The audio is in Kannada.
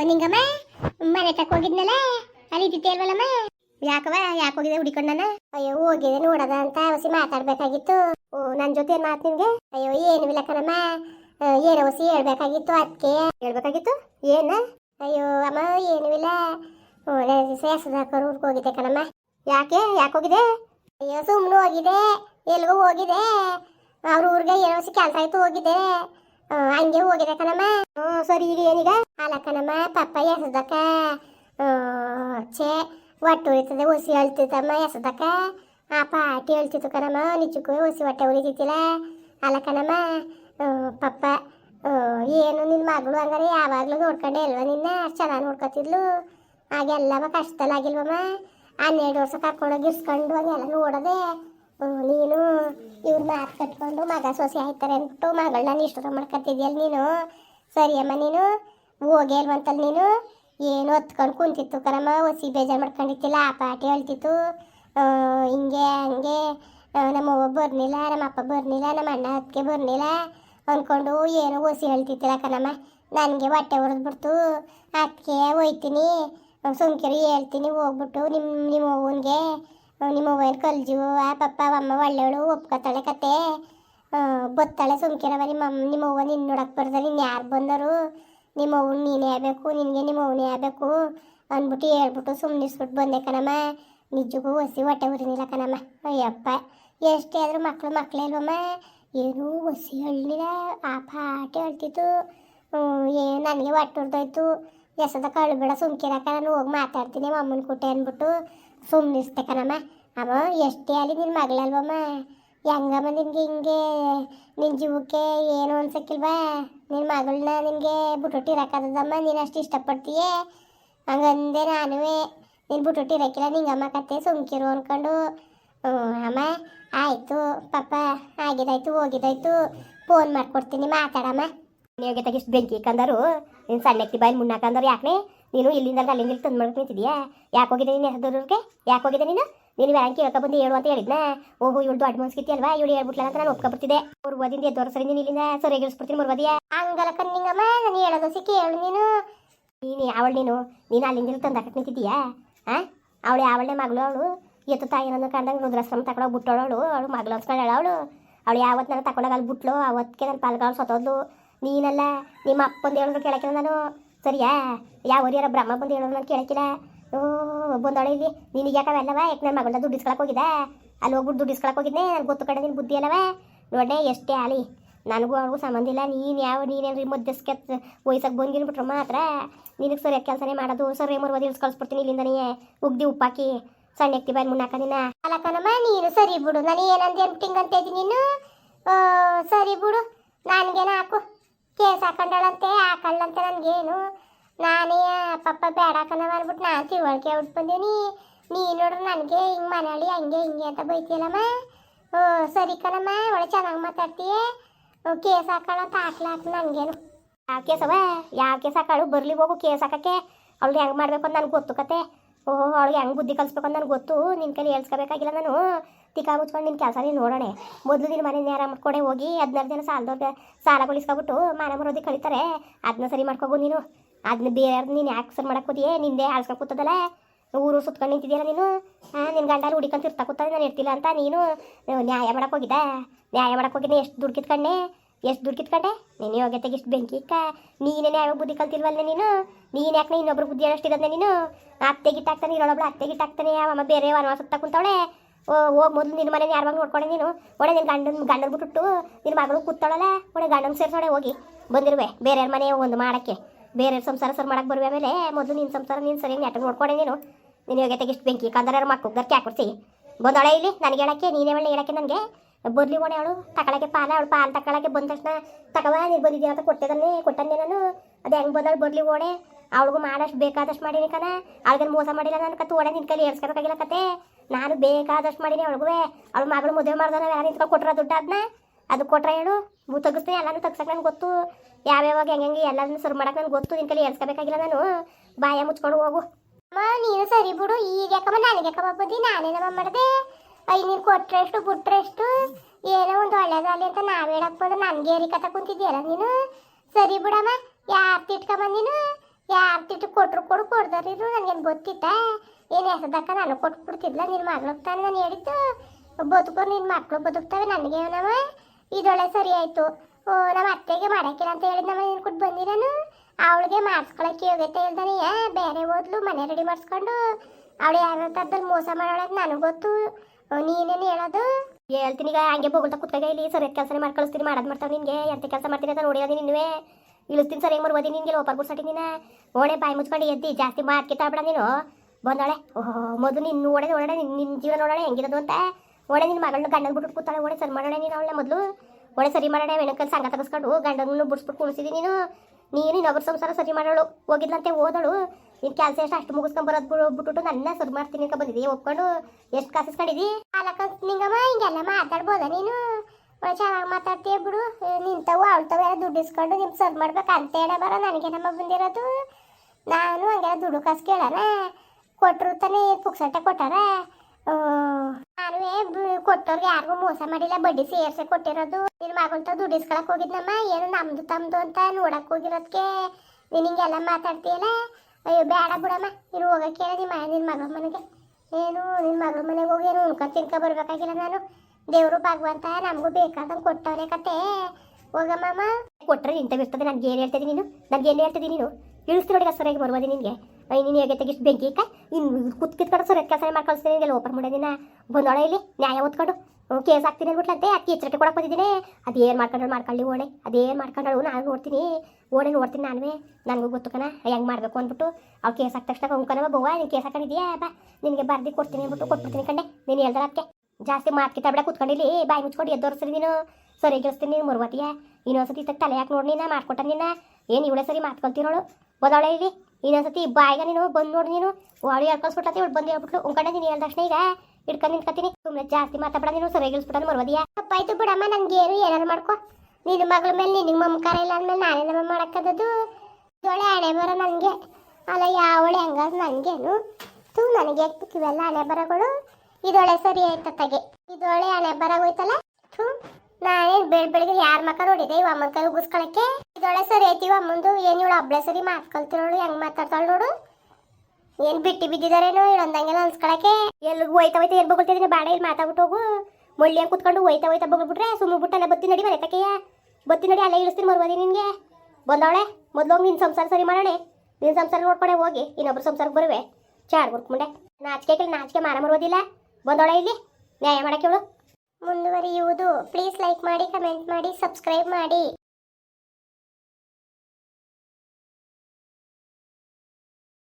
ನಿಂಗಮ್ಮ? ಮನೆ ತಕ್ಕ ಹೋಗಿದ್ನಲ್ಲ? ಅಲ್ಲಿ ಇದ್ದಿದ್ದೆ ಅಲ್ವಲ್ಲಮ್ಮ? ಯಾಕವ ಯಾಕೆ ಹೋಗಿದೆ ಹುಡಿಕೊಂಡನ? ಅಯ್ಯೋ ಹೋಗಿದೆ ನೋಡದ ಅಂತ ಹೊಸಿ ಮಾತಾಡ್ಬೇಕಾಗಿತ್ತು. ಓ ನನ್ನ ಜೊತೆ ಏನ್ ಮಾತು ಅಯ್ಯೋ ಏನು ಇಲ್ಲ ಆ, ಏನೋ ಹೊಸಿ ಹೇಳ್ಬೇಕಾಗಿತ್ತು ಅದಕ್ಕೆ ಹೇಳ್ಬೇಕಾಗಿತ್ತು. ಏನ? ಅಯ್ಯೋ ಅಮ್ಮ ಏನು ಇಲ್ಲ. ಸೇಸದಾಕರು ಊರ್ಗೆ ಹೋಗಿದ್ದೆ ಕಣಮ್ಮ. ಯಾಕೆ? ಯಾಕೆ ಹೋಗಿದೆ ಅಯ್ಯೋ ಸುಮ್ಮನೆ ಹೋಗಿದೆ ಎಲ್ಗೂ ಹೋಗಿದೆ ಅವ್ರ ಊರಿಗೆ ಏನೋ ಕೆಲಸ ಆಯ್ತು ಹೋಗಿದೆ ಹಂಗೆ ಹೋಗಿದೆ ಕಣಮ್ಮ. ಹ್ಞೂ, ಸರಿ, ಈಗ ಏನೀಗ? ಅಲ್ಲ ಕಣಮ್ಮ, ಪಪ್ಪ ಎಸದಕ್ಕ. ಛೇ, ಹೊಟ್ಟೆ ಉಳಿತದೆ ಹೊಸಿ ಅಳ್ತಿತ್ತಮ್ಮ ಎಸದಕ್ಕ. ಆ ಪಾಟಿ ಅಳ್ತಿತ್ತು ಕಣಮ್ಮ, ನಿಜಕ್ಕೂ ಹೊಸಿ ಹೊಟ್ಟೆ ಉಳಿತಿತ್ತಿಲ್ಲ ಅಲ್ಲ ಕಣಮ್ಮ ಪಪ್ಪ ಏನು ನಿನ್ನ ಮಗಳು ಹಂಗಾರೆ ಯಾವಾಗಲೂ ನೋಡ್ಕೊಂಡೆ ಅಲ್ವಾ ನಿನ್ನ? ಅಷ್ಟು ಚೆನ್ನಾಗಿ ನೋಡ್ಕೊತಿದ್ಲು. ಹಾಗೆಲ್ಲವ ಕಷ್ಟದಲ್ಲಾಗಿಲ್ವಮ್ಮ. ಹನ್ನೆರಡು ವರ್ಷ ಕರ್ಕೊಂಡೋಗಿ ಇರ್ಸ್ಕೊಂಡು ಹಂಗೆಲ್ಲ ನೋಡದೆ ನೀನು ಇವ್ರ ಮಾತು ಕಟ್ಕೊಂಡು ಮಗ ಸೊಸೆ ಆಯ್ತಾರೆ ಅಂದ್ಬಿಟ್ಟು ಮಗಳನ್ನ ಇಷ್ಟು ಮಾಡ್ಕೊತಿದ್ಯಲ್ಲ ನೀನು? ಸರಿಯಮ್ಮ ನೀನು. ಹೋಗಿ ಅಲ್ವಂತಲ್ಲ ನೀನು. ಏನು ಹೊತ್ಕೊಂಡು ಕುಂತಿತ್ತು ಕರಮ್ಮ ಒಸಿ ಬೇಜಾರು ಮಾಡ್ಕೊಂಡಿತ್ತಿಲ್ಲ, ಆ ಪಾಟಿ ಹೇಳ್ತಿತ್ತು. ಹಿಂಗೆ, ಹಂಗೆ. ನಮ್ಮ ಅವ್ವ ಬರ್ನಿಲ್ಲ ನಮ್ಮ ಅಪ್ಪ ಬರ್ನಿಲ್ಲ, ನಮ್ಮ ಅಣ್ಣ ಅದಕ್ಕೆ ಬರ್ನಿಲ್ಲ ಅಂದ್ಕೊಂಡು ಏನು ಒಸಿ ಹೇಳ್ತಿತ್ತಿಲ್ಲ ಕಣಮ್ಮ. ನನಗೆ ಹೊಟ್ಟೆ ಹೊಡೆದ್ಬಿಡ್ತು ಅದಕ್ಕೆ ಹೋಯ್ತೀನಿ. ಸುಮ್ಕಿರಿ ಹೇಳ್ತೀನಿ, ಹೋಗ್ಬಿಟ್ಟು ನಿಮ್ಮ ನಿಮ್ಮ ಅವ್ವನಿಗೆ ನಿಮ್ಮ ಮೊಬೈಲ್ ಕಲ್ಜು ಆ ಪಪ್ಪ ಅಮ್ಮ ಒಳ್ಳೆಯವಳು ಒಪ್ಕೊತಾಳೆ ಕತೆ. ಬತ್ತಾಳೆ ಸುಮ್ಕಿರವ ನಿಮ್ಮ ನಿಮ್ಮ ಅವ್ವ ನಿನ್ನ ನೋಡಕ್ಕೆ ಬರ್ದ ನಿನ್ನ ಯಾರು ಬಂದರು? ನಿಮ್ಮ ಅವ್ವನ ನೀನೇ ಆಗಬೇಕು, ನಿನಗೆ ನಿಮ್ಮ ಅವನೇ ಆಗಬೇಕು ಅಂದ್ಬಿಟ್ಟು ಹೇಳ್ಬಿಟ್ಟು ಸುಮ್ಮನಿಸ್ಬಿಟ್ಟು ಬಂದೆ ಕಣಮ್ಮ. ನಿಜಕ್ಕೂ ಹೊಸಿ ಹೊಟ್ಟೆ ಉರಿನಿಲ್ಲ ಕಣಮ್ಮ. ಅಯ್ಯಪ್ಪ, ಎಷ್ಟೇ ಆದರೂ ಮಕ್ಕಳು ಮಕ್ಕಳೇ ಅಲ್ವಮ್ಮ. ಏನೂ ಹೊಸಿ ಹೇಳಿಲ್ಲ ಆ ಪಾಟಿ ಹೇಳ್ತಿತ್ತು. ಏ, ನನಗೆ ಹೊಟ್ಟೆ ಹೊಡ್ದೋಯ್ತು ಎಸದ ಕಳ್ಳು ಬೇಡ ಸುಮ್ಕಿರಕ ನಾನು ಹೋಗಿ ಮಾತಾಡ್ತೀನಿ ಅಮ್ಮನ ಕೂಟೆ ಅಂದ್ಬಿಟ್ಟು. ಸುಮ್ಮನಿಸ್ತೆ ಕಣಮ್ಮ ಅಮ್ಮ, ಎಷ್ಟೇ ಅಲ್ಲಿ ನಿನ್ನ ಮಗಳಲ್ವಮ್ಮ? ಹೆಂಗಮ್ಮ ನಿನಗೆ ಹಿಂಗೆ? ನಿನ್ನ ಜೀವಕ್ಕೆ ಏನು ಅನ್ಸಕ್ಕಿಲ್ವಾ? ನಿನ್ನ ಮಗಳನ್ನ ನಿನಗೆ ಬಿಟ್ಟುಟ್ಟಿರಕ್ಕದಮ್ಮ ನೀನು ಅಷ್ಟು ಇಷ್ಟಪಡ್ತೀಯೇ? ಹಂಗಂದೆ ನಾನು ನೀನು ಇರಕಿಲ್ಲ, ನಿಂಗಮ್ಮ ಕತೆ ಸುಮ್ಕಿರು ಅನ್ಕೊಂಡು. ಹ್ಞೂ, ಅಮ್ಮ, ಆಯಿತು ಪಾಪ ಆಗಿದಾಯ್ತು, ಹೋಗಿದಾಯ್ತು. ಫೋನ್ ಮಾಡ್ಕೊಡ್ತೀನಿ, ಮಾತಾಡಮ್ಮ. ನೀವು ಇಷ್ಟು ಬೆಂಕಿ ಕಂದರು ನೀನು ಸಣ್ಣಕ್ಕಿ ಬಾಯಿ ಮುನ್ನಾಕಂದರು ಯಾಕೆ ನೀನು ಇಲ್ಲಿಂದ ಅಲ್ಲಿಂದ ಇಲ್ಲಿ ತಂದು ಮಾಡ್ಕೊಂಡು ನಿಂತಿದ್ಯಾ ಯಾಕೆ ಹೋಗಿದೆ ನೀನು ಹೆಸದೂರಿಗೆ ಯಾಕೆ ಹೋಗಿದೆ ನೀನು? ನೀನು ಬ್ಯಾಂಕ್ ಕೇಳ್ಕೊ ಬಂದು ಹೇಳು ಅಂತ ಹೇಳಿದ್ನ? ಓಹೋ, ಇವಳು ದೊಡ್ಡ ಮನ್ಸ್ಕಿತಿ ಅಲ್ವಾ ಇವಳು ಹೇಳ್ಬಿಟ್ಲ ಅಂತ ನಾನು ಒಪ್ಕೊಬಿಡ್ತಿದ್ದೆ. ಓದಿಂದ ಎದ್ದು ಸರಿ ನೀನು ಇಲ್ಲಿಂದ ಸರಿಯಾಗಿರಿಸ್ಬಿಡ್ತೀನಿ ಮುರ್ವದಿಯಾ ಹಂಗಲ್ಲ ಕಣ್ಣಿಂಗಮ್ಮ ನಾನು ಹೇಳೋದು ಸಿಕ್ಕಿ ಹೇಳು ನೀನು. ನೀನು ಅವಳು ನೀನು. ನೀನು ಅಲ್ಲಿಂದ ಇಲ್ಲಿ ತಂದು ಹಾಕಕ್ಕೆ ನಿಂತಿದ್ದೀಯಾ? ಹಾಂ ಅವಳು ಯಾವಳೇ ಮಗಳು ಅವಳು. ಎತ್ತು ತಾಯಿನನ್ನು ಕಂಡಂಗೆ ರುದ್ರಾಶ್ರಮ ತಗೊಂಡೋಗಿ ಬಿಟ್ಟೋಳು ಅವಳು. ಮಗಳು ಅನ್ಸ್ಕೊಂಡಾಳ ಅವಳು. ಅವಳು ಯಾವತ್ತು ನಾನು ತಗೊಂಡೋಗಿ ಬಿಟ್ಲು ಅವತ್ತಿಗೆ ನನ್ನ ಪಾಲ್ಗಳು ಸತ್ತೋದ್ಲು. ನೀನಲ್ಲ, ನಿಮ್ಮ ಅಪ್ಪಂದು ಹೇಳಿದ್ರು ಕೇಳಕ್ಕೆ ನಾನು. ಸರಿಯಾ? ಯಾವ ಯಾರ ಬ್ರಹ್ಮ ಬಂದು ಹೇಳೋದು ನಾನು ಕೇಳಕ್ಕಿಲ್ಲ. ಓ ಬಂದವಳೆ ಇಲ್ಲಿ. ನಿನಗೆ ಯಾಕವೆಲ್ಲವ ಯಾಕೆ ನನ್ನ ಮಗಳನ್ನ ದುಡ್ಡು ಇಸ್ಕೊಳಕ್ಕೆ ಹೋಗಿದ್ದೆ? ಅಲ್ಲಿ ಹೋಗ್ಬಿಟ್ಟು ದುಡ್ಡು ಇಸ್ಕೊಳಕ್ಕೆ ಹೋಗಿದ್ದೆ ನಾನು ಗೊತ್ತು ಕಡೆ ನಿನ್ನ ಬುದ್ಧಿ ಅಲ್ಲವ? ನೋಡೇ ಎಷ್ಟೇ ಆಲಿ. ನನಗೂ ಅವ್ರಿಗೂ ಸಂಬಂಧ ಇಲ್ಲ. ನೀನು ಯಾವ ನೀನೇನ್ರಿ ಮಧ್ಯಸ್ಕೆ ವಯಸ್ಸಾಗಿ ಬಂದಿನ್ಬಿಟ್ರೆ ಮಾತ್ರ? ನಿನಗೆ ಸರಿಯಾಗಿ ಕೆಲಸನೇ ಮಾಡೋದು. ಸರಿ ಮರುವದಿ ಇಳಿಸ್ಕೊಳ್ಸ್ಬಿಡ್ತೀನಿ ಇಲ್ಲಿಂದನೇ. ಉಗ್ದಿ ಉಪ್ಪಾಕಿ. ಸಣ್ಣ ಎಕ್ತಿ ಬಾಯಿ ಮುನ್ನಾಕ ನಿನ್ನ. ಅಲ್ಲ ಕಣಮ್ಮ, ನೀನು ಸರಿ ಬಿಡು. ನಾನು ಏನಂದೆ ಅಂತ ಇದ್ದೀನಿ ನೀನು. ಸರಿ ಬಿಡು. ನನಗೇನು ಹಾಕು? ಕೇಸ್ ಹಾಕೊಂಡಳಂತೆ ಹಾಕೊಳ್ಳಂತೆ ನನಗೇನು? ನಾನೇ ಪಪ್ಪ ಬೇಡ ಕಣವ ಅಂದ್ಬಿಟ್ಟು ನಾನು ತಿಳುವಳಿಕೆ ಬಿಟ್ಟು ಬಂದೀನಿ. ನೀ ನೋಡ್ರಿ ನನಗೆ ಹಿಂಗೆ ಮನೇಲಿ ಹಂಗೆ ಹಿಂಗೆ ಅಂತ ಬೈತಿಯಲ್ಲಮ್ಮ? ಓ, ಸರಿ ಕಣಮ್ಮ, ಒಳ್ಳೆ ಚೆನ್ನಾಗಿ ಮಾತಾಡ್ತೀಯ? ಕೇಸ್ ಹಾಕೊಳ್ಳಂತ ಹಾಕ್ಲಾಕ್ ನನಗೇನು. ಯಾವ ಕೇಸವ ಯಾವ ಕೇಸ್ ಹಾಕಾಳು? ಬರ್ಲಿ ಹೋಗು ಕೇಸ್ ಹಾಕಕ್ಕೆ. ಅವಳು ಹೆಂಗೆ ಮಾಡ್ಬೇಕು ಅಂತ ನನಗೆ ಗೊತ್ತು ಕತೆ. ಓಹೋ, ಅವಳಿಗೆ ಹೆಂಗೆ ಬುದ್ಧಿ ಕಲಿಸ್ಬೇಕು ಅಂತ ನನಗೆ ಗೊತ್ತು. ನಿನ್ನ ಕೈಲಿ ಹೇಳ್ಸ್ಕೋಬೇಕಾಗಿಲ್ಲ ನಾನು. ತಿಕ್ಕಾ ಮುಚ್ಕೊಂಡು ನಿನ್ನ ಕೆಲಸ ನೀನು ನೋಡೋಣ. ಮೊದಲು ನಿನ್ನ ಮನೆ ನೇರ ಮಾಡ್ಕೊಡೆ ಹೋಗಿ ಹದಿನಾರು ಜನ ಸಾಲದವ್ರಿಗೆ ಸಾಲ ಇಸ್ಕೊಬಿಟ್ಟು ಮನೆ ಮರೋದಿ ಕಳೀತಾರೆ. ಅದನ್ನ ಸರಿ ಮಾಡ್ಕೋಗು ನೀನು. ಅದನ್ನ ಬೇರೆ ನೀನು ಯಾಕೆ ಸರಿ ಮಾಡಕ್ಕೆ ಹೋದಿಯೇ? ನಿಂದೆ ಆಳ್ಸ್ಕೊಂಡು ಕೂತದಲ್ಲ? ಊರು ಸುತ್ಕೊಂಡು ನಿಂತಿದ್ದೀರ ನೀನು? ಹಾಂ ನಿನ್ನ ಗಂಡಲ್ಲಿ ಹುಡಿಕೊಂಡು ತಿರ್ತಾ ಕೂತದೆ ನಾನು ಇರ್ತಿಲ್ಲ ಅಂತ ನೀನು ನ್ಯಾಯ ಮಾಡಕ್ಕೆ ಹೋಗಿದ್ದೆ? ನ್ಯಾಯ ಮಾಡಕ್ಕೆ ಹೋಗಿದ್ದೆ, ಎಷ್ಟು ದುಡ್ಡು ಕಿತ್ಕೊಂಡೆ? ಎಷ್ಟು ದುಡ್ಡು ಕಿತ್ಕೊಂಡೆ? ನೀನು ಯೋಗ್ಯತೆಗೆ ಎಷ್ಟು ಬೆಂಕಿ ಇಕ್ಕ. ನೀನೇ ನ್ಯಾಯ ಬುದ್ಧಿ ಕಲ್ತಿಲ್ವಲ್ಲ ನೀನು? ನೀನು ಯಾಕೆ ಇನ್ನೊಬ್ರು ಬುದ್ಧಿ ಹೇಳಷ್ಟಿರೋದೆ ನೀನು? ಅತ್ತೆ ಗಿಟ್ಟಾಕ್ತಾನೆ ಇರೋಳೊಬ್ಳು ಅತ್ತೆ ಗಿಟ್ಟಾಕ್ತಾನೆ ಬೇರೆ ವನವಾಸ ಕುಂತವಳೆ. ಹೋಗಿ ಮೊದಲು ನಿನ್ನ ಮನೆ ಯಾರು ನೋಡ್ಕೊಂಡೆ ನೀನು. ಒಡೆ ನಿನ್ನ ಗಂಡನ ಗಂಡನ ಬಿಟ್ಟು ನಿನ್ನ ಮಗಳು ಕೂತಾಳಲ್ಲ? ಒಡೆ ಗಂಡನ ಸೇರ್ಸೋಡೆ ಹೋಗಿ. ಬಂದಿರುವೆ. ಬೇರೆಯವ್ರ ಮನೆ ಒಂದು ಮಾಡೋಕ್ಕೆ. ಬೇರೆ ಸಂಸಾರ ಸರ್ ಮಾಡಕ್ಕೆ ಬರುವೆ ಆಮೇಲೆ ಮೊದಲು ನಿನ್ನ ಸಂಸಾರ ನಿನ್ನ ಸರಿ ನೆಟ್ಟಗೆ ನೋಡ್ಕೊಂಡೆ ನೀನು. ನೀನು ಯೋಗ್ಯತೆಗೆ ಇಷ್ಟು ಬೆಂಕಿ ಕಂದರ ಮಕ್ಕಳು ಗರ್ಕೆ ಹಾಕೊಡ್ಸಿ ಬಂದೊಳೆ ಇಲ್ಲಿ, ನನಗೆ ಹೇಳಕ್ಕೆ, ನೀನೇ ಒಳ್ಳೆ ಹೇಳಕ್ಕೆ ನನಗೆ. ಬರ್ಲಿ ಓಣೆ ಅವಳು. ತಗೊಳಕ್ಕೆ ಪಾಲ, ಅವಳು ಪಾಲು ತಗೊಳಕ್ಕೆ ಬಂದ ತಕ್ಷಣ ತಗವ ನೀನು ಬಂದಿದ್ದೀನಿ ಅಂತ ಕೊಟ್ಟಿದ್ದಾನೆ ಕೊಟ್ಟಾನೆ ನಾನು. ಅದು ಹೆಂಗೆ ಬಂದಳು ಬರ್ಲಿ ಓಣೆ ಅವಳಿಗೂ ಮಾಡಷ್ಟು ಬೇಕಾದಷ್ಟು ಮಾಡೀನಿ ಕಣ. ಅವಳಿಗೆ ಮೋಸ ಮಾಡಿಲ್ಲ ನನ್ನ ಕತ್ತು ಓಣೆ ನಿನ್ನ ಕೈಲಿ ಏರ್ಸ್ಕೋಬೇಕಾಗಿಲ್ಲ ಕತೆ. ನಾನು ಬೇಕಾದಷ್ಟು ಮಾಡೀನಿ ಒಳಗುವೆ ಅವಳ ಮಗಳು ಮದುವೆ ಮಾಡ್ದಾನ ಯಾರು ಕೊಟ್ರ ದುಡ್ಡು ಅದನ್ನ ಅದು ಕೊಟ್ರ ಹೇಳು ಮೂ ತೆಗಿಸ್ತೀನಿ, ಎಲ್ಲನೂ ತಗ್ಸಕ್ ನನಗೆ ಗೊತ್ತು. ಯಾವ್ಯಾವಾಗ ಹೆಂಗೆ ಹೆಂಗೆ ಎಲ್ಲದನ್ನು ಸರ್ ಮಾಡಕ್ಕೆ ನನಗೆ ಗೊತ್ತು. ನಿನ್ನ ಕೈಲಿ ನಾನು. ಬಾಯ ಮುಚ್ಕೊಂಡು ಹೋಗು. ಅಮ್ಮ, ನೀನು ಸರಿ ಬಿಡು. ಈಗ ಯಾಕಮ್ಮ, ನನಗೆ ಯಾಕಮ್ಮ ಬುದ್ಧಿ ನಾನೇನಮ್ಮ ಮಾಡಿದೆ? ಐ, ನೀನು ಕೊಟ್ಟರೆಷ್ಟು ಬಿಟ್ರೆಷ್ಟು? ಏನೋ ಒಂದು ಒಳ್ಳೇದಾಗಲಿ ಅಂತ ನಾವು ಹೇಳಕ್ ಬಂದು ನನಗೆ ಏರಿಕತ ಕುಂತಿದ್ಯಲ್ಲ ನೀನು? ಸರಿ ಬಿಡಮ್ಮ. ಯಾರು ತಿಟ್ಕೊಂಬಂದಿನ ಯಾರು ತಿಟ್ಟು ಕೊಟ್ರು ಕೊಡು ಕೊಡ್ದಾರಿರು ನನಗೇನು ಗೊತ್ತಿತ್ತ? ಏನು ಹೆಸದಕ್ಕ ನಾನು ಕೊಟ್ಬಿಡ್ತಿದ್ಲ ನಿನ್ನ ಮಗಳಿಗೆ ತಾನೆ ನಾನು ಹೇಳಿದ್ದು. ಬದುಕೋ ನಿನ್ನ ಮಕ್ಕಳು ಬದುಕ್ತವೆ, ನನಗೆ ನಮ್ಮ ಇದೊಳ್ಳೆ ಸರಿ ಆಯ್ತು. ಓ, ನಮ್ಮ ಅತ್ತೆಗೆ ಮಾಡಕ್ಕಿಲ್ಲ ಅಂತ ಹೇಳಿದ ನಮ್ಮ ನೀನು ಕೊಟ್ಟು ಬಂದಿ ನಾನು? ಅವಳಿಗೆ ಮಾಡಿಸ್ಕೊಳಕ್ಕೆ ಯೋಗ್ಯತೆ ಇಲ್ದಾನೆ ಬೇರೆ ಓದ್ಲು, ಮನೆ ರೆಡಿ ಮಾಡಿಸ್ಕೊಂಡು. ಅವಳು ಯಾವ್ಯಾವ ಥರದಲ್ಲಿ ಮೋಸ ಮಾಡೋಳೆ ಅಂತ ನನಗೆ ಗೊತ್ತು. ನೀನೇನು ಹೇಳೋದು? ಹೇಳ್ತೀನಿ, ಈಗ ಹಂಗೆ ಬೋಗಳ್ತಾ ಕುತ್ಕಾಗ ಇಲ್ಲಿ ಸರಿ ಕೆಲಸನೇ ಮಾಡಿ ಕಳಿಸ್ತೀನಿ, ಮಾಡೋದು ಮಾಡ್ತಾವೆ ನಿನಗೆ. ಎಂತ ಕೆಲಸ ಮಾಡ್ತೀನಿ ಅಂತ ನೋಡಿರೋದು ನಿನ್ನುವೆ. ಇಳಿಸ್ತೀನಿ ಸರಿ ಮರ್ಬೋದಿ ನಿನಗೆ, ಲೋಪರ್ ಗುಡ್ಸಟ್ಟಿ ನೀನು. ಓಣೆ ಬಾಯಿ ಮುಚ್ಕೊಂಡು ಎದ್ದಿ, ಜಾಸ್ತಿ ಮಾರ್ಕಿತ್ತಾಳ್ಬೇಡ ನೀನು. ಬಂದಾಳೆ. ಓಹೋ, ಮೊದಲು ನಿನ್ನ ಓಡೆ ನೋಡೋಣ ನಿನ್ನ ಜೀವನ ನೋಡೋಣ ಹೆಂಗಿರೋದು ಅಂತ. ಒಳೆ ನಿನ್ನ ಮಗಳನ್ನ ಗಂಡನ ಬಿಟ್ಟು ಕೂತಾಳೆ ಒಳ್ಳೆ ಸರಿ ಮಾಡೋಣ ನೀನು ಅವಳೆ ಮೊದಲು. ಒಳ್ಳೆ ಸರಿ ಮಾಡೋಣ ಮೆಣಕಲ್ಲಿ ಸಂಘ ತಗಸ್ಕೊಂಡು ಗಂಡನ ಬಿಡಿಸ್ಬಿಟ್ಟು ಕುಣಿಸಿದಿ ನೀನು. ನೀನು ಇನ್ನೊಬ್ಬರು ಸಂಸಾರ ಸರಿ ಮಾಡೋಳು. ಹೋಗಿದ್ಲಂತೆ ಓದಳು ನಿನ್ನ ಕೆಲಸ ಎಷ್ಟು ಅಷ್ಟು ಮುಗಿಸ್ಕೊಂಡ್ ಬರೋದು ಬಿಡು ಬಿಟ್ಬಿಟ್ಟು ನನ್ನ ಸರಿ ಮಾಡ್ತೀನಿ ಅಂತ ಬಂದಿದ್ದೀವಿ ಒಪ್ಕೊಂಡು ಎಷ್ಟು ಕಾಸು ಇಸ್ಕೊಂಡಿದ್ದಿ ಪಾಲಕ, ನಿಂಗಮ್ಮ, ಹಿಂಗೆಲ್ಲ ಮಾತಾಡ್ಬೋದ ನೀನು? ಒಳ್ಳೆ ಚೆನ್ನಾಗಿ ಮಾತಾಡ್ತೀಯ ಬಿಡು. ನಿಂತವು ಅವಳ್ತವು ಎಲ್ಲ ದುಡ್ಡು ಇಸ್ಕೊಂಡು ನಿಮ್ಗೆ ಸರಿ ಮಾಡ್ಬೇಕು ಅಂತ ಹೇಳ ಬರ ನನಗೆ ನಮ್ಮ ಬಂದಿರೋದು ನಾನು ಹಂಗೆಲ್ಲ ದುಡ್ಡು ಕಾಸು ಕೇಳಣ? ಕೊಟ್ಟರು ತಾನೇ ಪುಕ್ಸಟ್ಟೆ ಕೊಟ್ಟಾರ? ನಾನುವೇ ಕೊಟ್ಟವ್ರಿಗೆ ಯಾರಿಗೂ ಮೋಸ ಮಾಡಿಲ್ಲ, ಬಡ್ಡಿ ಸೇರ್ಸೆ ಕೊಟ್ಟಿರೋದು. ನಿನ್ನ ಮಗಳ್ತ ದುಡಿಸ್ಕೊಳಕ್ ಹೋಗಿದ್ನಮ್ಮ, ಏನು ನಮ್ದು ತಮ್ದು ಅಂತ ನೋಡಕ್ ಹೋಗಿರೋದಕ್ಕೆ ನೀನು ಹಿಂಗೆಲ್ಲ ಮಾತಾಡ್ತೀಯಲ್ಲ? ಅಯ್ಯೋ ಬೇಡ ಬಿಡಮ್ಮ ಇನ್ನು ಹೋಗಕ್ಕೆ ನಿಮ್ಮ ನಿನ್ನ ಮಗಳ ಮನೆಗೆ. ಏನು ನಿನ್ನ ಮಗಳ ಮನೆಗೆ ಹೋಗಿ ಏನು ಉಣ್ಕೊಂಡು ತಿನ್ಕೊ ಬರ್ಬೇಕಾಗಿಲ್ಲ ನಾನು? ದೇವರು ಭಗವಂತ ನಮಗೂ ಬೇಕಾದಂಗೆ ಕೊಟ್ಟವ್ರೆ ಕತೆ. ಹೋಗಮ್ಮ ಕೊಟ್ಟರೆ ನಿಂತವಿರ್ತದೆ ನನಗೆ ಏನು ಹೇಳ್ತಿದ್ದೀನಿ ನೀನು? ನನಗೆ ಏನು ಹೇಳ್ತಿದ್ದೀನಿ ನೀನು? ಇಳಿಸ್ತೀನಿ ನೋಡಿ ಸರಿಯಾಗಿ ಬರ್ಬೋದು ನಿನಗೆ? ನೀನು ಹೇಗೆ ತೆಗಿಷ್ಟು ಬೆಂಕಿ ಕ ಇನ್ನು ಕುತ್ ಕಿತ್ಕೊಂಡು ಸರಿ ಕೆಲಸ ಮಾಡಿ ಇಲ್ಲ ಓಪನ್ ಮಾಡೋದಿನ ಬಂದೋಳೆ ಇಲ್ಲಿ, ನ್ಯಾಯ ಓದ್ಕೊಂಡು ಕೇಸ್ ಹಾಕ್ತೀನಿ ಅಂದ್ಬಿಟ್ಲಂತೆ ಅಕ್ಕಿ ಎಚ್ಚರಿಕೆ ಕೊಡಕ್ಕೆ ಬಂದಿದ್ದೀನಿ. ಅದೇನು ಮಾಡ್ಕೊಂಡ್ರೆ ಮಾಡ್ಕೊಳ್ಳಿ, ಓಣೆ. ಅದೇನು ಮಾಡ್ಕೊಂಡಳು, ನಾನು ನೋಡ್ತೀನಿ. ಓಣೆ ನೋಡ್ತೀನಿ ನಾನುವೇ. ನನಗೂ ಗೊತ್ತು ಕಣ, ಹೆಂಗೆ ಮಾಡಬೇಕು ಅಂದ್ಬಿಟ್ಟು. ಅವ್ರು ಕೇಸ್ ಹಾಕಿದ ತಕ್ಷಣ ಉಂಕನವ ಬವ್ವ, ನೀನು ಕೇಸ್ ಹಾಕೊಂಡಿದ್ಯಾ ಬಾ, ನಿನಗೆ ಬರ್ದಿ ಕೊಡ್ತೀನಿ ಅಂದ್ಬಿಟ್ಟು ಕೊಟ್ಬಿಡ್ತೀನಿ ಕಂಡೆ ನೀನು ಹೇಳ್ದಾರ ಅದಕ್ಕೆ. ಜಾಸ್ತಿ ಮಾತು ಬಿಡ ಕುತ್ಕೊಂಡಿಲ್ಲಿ ಬಾಯಿ ಮುಚ್ಕೊಂಡು ಎದ್ದೋರ್ಸ್ರಿ ನೀನು. ಸರಿ ಗೆಲ್ಸ್ತೀನಿ ನೀನು, ಮರುವತಿಯ? ಇನ್ನೊಂದ್ಸತಿ ತಲೆ ಯಾಕೆ ನೋಡಿ ನೀನು ಮಾಡ್ಕೊಟ್ಟ ನಿನ್ನ ಏನು ಇವಳೆ ಸರಿ ಮಾತ್ಕೊಳ್ತಿರೋಳು ಓದಾಳೆ ಇಲ್ಲಿ ಇನ್ನೊಂದ್ಸತಿ ಬಾಯಿಗ ನೀನು ಬಂದು ನೋಡು ನೀನು. ವಾಡಿ ಹೇಳ್ಕೊಳ್ಸ್ಬಿಟ್ಟತಿ ಇವಳು ಬಂದು ಹೇಳ್ಬಿಟ್ಲು ಉಂಕಂಡೆ ನೀನು ಹೇಳ್ದ ತಕ್ಷಣ ಈಗ ಇಟ್ಕೊಂಡು ನಿಂತ್ಕೊತೀನಿ. ಸುಮ್ಮನೆ ಜಾಸ್ತಿ ಮಾತಾಡ ನೀನು ಸರಿ ಗಿಳಿಸ್ಬಿಟ್ಟು ಮರ್ವದಿಯಾ. ತಪ್ಪಾಯ್ತು ಬಿಡಮ್ಮ ನನಗೆ ಏನು ಏನಾರು ಮಾಡ್ಕೊ. ನಿನ್ನ ಮಗಳ ಮೇಲೆ ನಿನಗೆ ಮಮಕಾರ ಇಲ್ಲ ಅಂದ್ಮೇಲೆ ನಾನೇ ನಮ್ಮ ಮಾಡಕ್ಕದದು ಇದೊಳೆ ಹಣೆ ಬರೋ ನನಗೆ. ಅಲ್ಲ ಯಾವಳೆ ಹಂಗಾದ್ರೆ ನನಗೇನು? ತು ನನಗೆ ಇವೆಲ್ಲ ಹಣೆ ಬರಗಳು. ಇದೊಳೆ ಸರಿ ಆಯ್ತು ತಗೆ. ಇದೊಳೆ ಹಣೆ ಬರ ಹೋಯ್ತಲ್ಲ ನಾನೇನು ಬೆಳ್ ಬೆಳಿಗ್ಗೆ ಯಾರ ಮಕ್ಕ ನೋಡಿದೆ ಇವ ಅಮ್ಮನ ಕೈ ಉಗಿಸ್ಕೊಳಕ್ಕೆ ಇದೊಳೆ ಸರಿ ಐತಿವ ಮುಂದೆ ಏನು ಇವಳು ಅಬ್ಬಳೆ ಸರಿ ಮಾತ್ಕೊಳ್ತಿರೋಳು ಹೆಂಗೆ ಮಾತಾಡ್ತಾಳೆ ನೋಡು. ಏನು ಬಿಟ್ಟು ಬಿದ್ದಿದಾರೇನೋ ಇಳೊಂದಂಗೆಲ್ಲ ಅನ್ಸ್ಕೊಳಕ್ಕೆ. ಎಲ್ಲಿಗೆ ಹೋಯ್ತಾ ಹೋಯ್ತಾ ಏನು ಬಗ್ಳ್ತಿದ್ದೀನಿ ಬೇಡ ಇಲ್ಲಿ ಮಾತಾಡ್ಬಿಟ್ಟು ಹೋಗು. ಮೊಳ್ಳಿ ಕುತ್ಕೊಂಡು ಹೋಯ್ತಾ ಹೋಯ್ತಾ ಬಗ್ಬಿಟ್ರೆ ಸುಮ್ಮನೆ ಬಿಟ್ಟಲ್ಲ ಬತ್ತಿ ನಡಿ ಮನೆ ತಕೆಯ ಬತ್ತಿ ನಡಿ ಅಲ್ಲೇ ಇಳಿಸ್ತೀನಿ ಮರ್ಬೋದಿ ನಿನಗೆ. ಬಂದವಳೆ, ಮೊದ್ಲು ಹೋಗಿ ನಿನ್ನ ಸಂಸಾರ ಸರಿ ಮಾಡೋಣ. ನಿನ್ನ ಸಂಸಾರ ನೋಡ್ಕೊಂಡೆ ಹೋಗಿ, ಇನ್ನೊಬ್ರು ಸಂಸಾರಕ್ಕೆ ಬರುವೆ. ಚಾಡ್ ಗುರ್ಕೊಂಡೆ ನಾಚಿಕೆ ನಾಚಿಕೆ ಮಾರ ಮರುವುದಿಲ್ಲ. ಬಂದವಳೆ ಇಲ್ಲಿ, ನ್ಯಾಯ ಮಾಡೋಕ್ಕೆ ಹೇಳು ಮುಂದುವರಿಯುವುದು. ಪ್ಲೀಸ್ ಲೈಕ್ ಮಾಡಿ ಕಮೆಂಟ್ ಮಾಡಿ ಸಬ್ಸ್ಕ್ರೈಬ್ ಮಾಡಿ.